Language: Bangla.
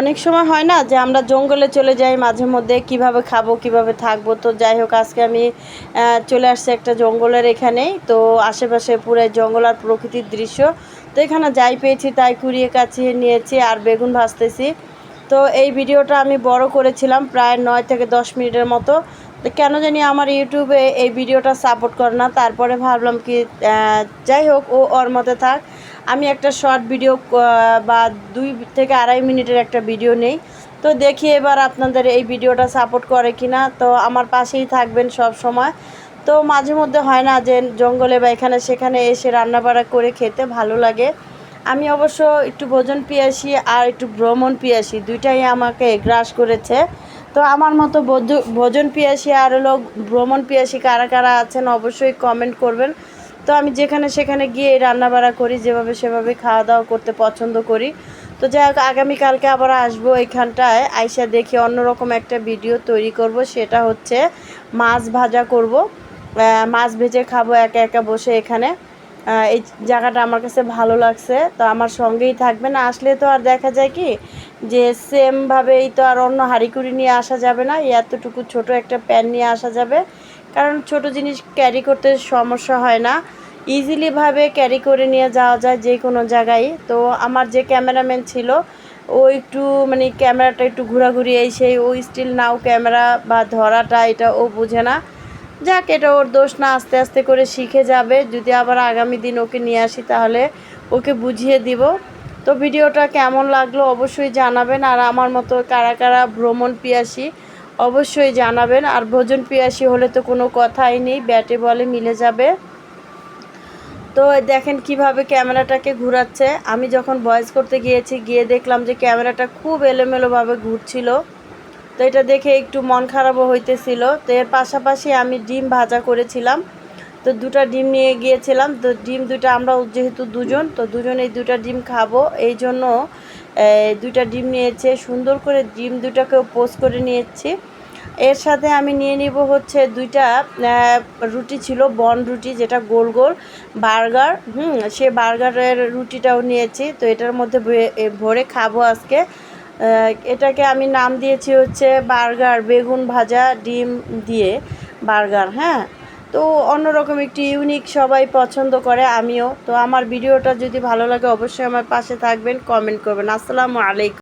অনেক সময় হয় না যে আমরা জঙ্গলে চলে যাই, মাঝে মধ্যে কীভাবে খাব, কীভাবে থাকব। তো যাই হোক, আজকে আমি চলে আসছি একটা জঙ্গলের এখানেই। তো আশেপাশে পুরো জঙ্গল আর প্রকৃতির দৃশ্য। তো এখানে যাই পেয়েছি, তাই কুড়িয়ে কাছে নিয়েছি আর বেগুন ভাজতেছি। তো এই ভিডিওটা আমি বড় করেছিলাম প্রায় নয় থেকে দশ মিনিটের মতো। কেন জানি আমার ইউটিউবে এই ভিডিওটা সাপোর্ট করে না। তারপরে ভাবলাম কি যাই হোক, ও ওর মতে থাক। আমি একটা শর্ট ভিডিও বা দুই থেকে আড়াই মিনিটের একটা ভিডিও নেই। তো দেখি এবার আপনাদের এই ভিডিওটা সাপোর্ট করে কি না তো আমার পাশেই থাকবেন সব সময়। তো মাঝে মধ্যে হয় না যে জঙ্গলে বা এখানে সেখানে এসে রান্নাবাড়া করে খেতে ভালো লাগে। আমি অবশ্য একটু ভোজন পিয়াসি আর একটু ভ্রমণ পিয়াসি, দুইটাই আমাকে গ্রাস করেছে। তো আমার মতো ভোজ- ভোজন পিয়াসি আর হলো ভ্রমণ পিয়াসি কারা কারা আছেন অবশ্যই কমেন্ট করবেন। তো আমি যেখানে সেখানে গিয়ে রান্নাবাড়া করি, যেভাবে সেভাবে খাওয়া দাওয়া করতে পছন্দ করি। তো যাই হোক, আগামীকালকে আবার আসব এখানটায় আইসা দেখি অন্যরকম একটা ভিডিও তৈরি করব, সেটা হচ্ছে মাছ ভাজা করব। মাছ ভেজে খাব একা একা বসে এখানে। এই জায়গাটা আমার কাছে ভালো লাগছে। তো আমার সঙ্গেই থাকবে না, আসলে তো আর দেখা যায় কি যে সেমভাবেই তো আর অন্য হাঁড়িকুড়ি নিয়ে আসা যাবে না, এতটুকু ছোট একটা প্যান নিয়ে আসা যাবে। কারণ ছোট জিনিস ক্যারি করতে সমস্যা হয় না। ইজিলিভাবে ক্যারি করে নিয়ে যাওয়া যায় যে কোনো জায়গায়। তো আমার যে ক্যামেরাম্যান ছিল, ও একটু মানে ক্যামেরাটা একটু ঘোরাঘুরি এই সেই, ও স্টিল নাও ক্যামেরা বা ধরাটা এটা ও বোঝে না। যাক, এটা ওর দোষ না, আস্তে আস্তে করে শিখে যাবে। যদি আবার আগামী দিন ওকে নিয়ে আসি, তাহলে ওকে বুঝিয়ে দিব। তো ভিডিওটা কেমন লাগল অবশ্যই জানাবেন। আর আমার মতো কারা কারা ভ্রমণ পিয়াসী, অবশ্যই জানাবেন। আর ভোজন পিয়াসী হলে তো কোনো কথাই নেই, ব্যাটে বলে মিলে যাবে। তো দেখেন কীভাবে ক্যামেরাটাকে ঘোরাচ্ছে। আমি যখন ভয়েস করতে গিয়েছি, গিয়ে দেখলাম যে ক্যামেরাটা খুব এলোমেলোভাবে ঘুরছিল। তো এটা দেখে একটু মন খারাপও হইতেছিল। তো এর পাশাপাশি আমি ডিম ভাজা করেছিলাম। তো দুটা ডিম নিয়ে গিয়েছিলাম। তো ডিম দুটা আমরা যেহেতু দুজন, তো দুজন এই দুটা ডিম খাব। এই জন্য দুইটা ডিম নিয়েছে। সুন্দর করে ডিম দুটাকেও পোস্ট করে নিয়েছি। এর সাথে আমি নিয়ে নিব হচ্ছে দুইটা রুটি ছিল, বন রুটি, যেটা গোল গোল বার্গার। হুম, সে বার্গারের রুটিটাও নিয়েছি। তো এটার মধ্যে ভরে খাব আজকে। এটাকে আমি নাম দিয়েছি হচ্ছে বার্গার, বেগুন ভাজা, ডিম দিয়ে বার্গার হ্যাঁ? তো অন্যরকম একটি ইউনিক সবাই পছন্দ করে, আমিও। তো আমার ভিডিওটা যদি ভালো লাগে অবশ্যই আমার পাশে থাকবেন কমেন্ট করবেন। আসসালামু আলাইকুম।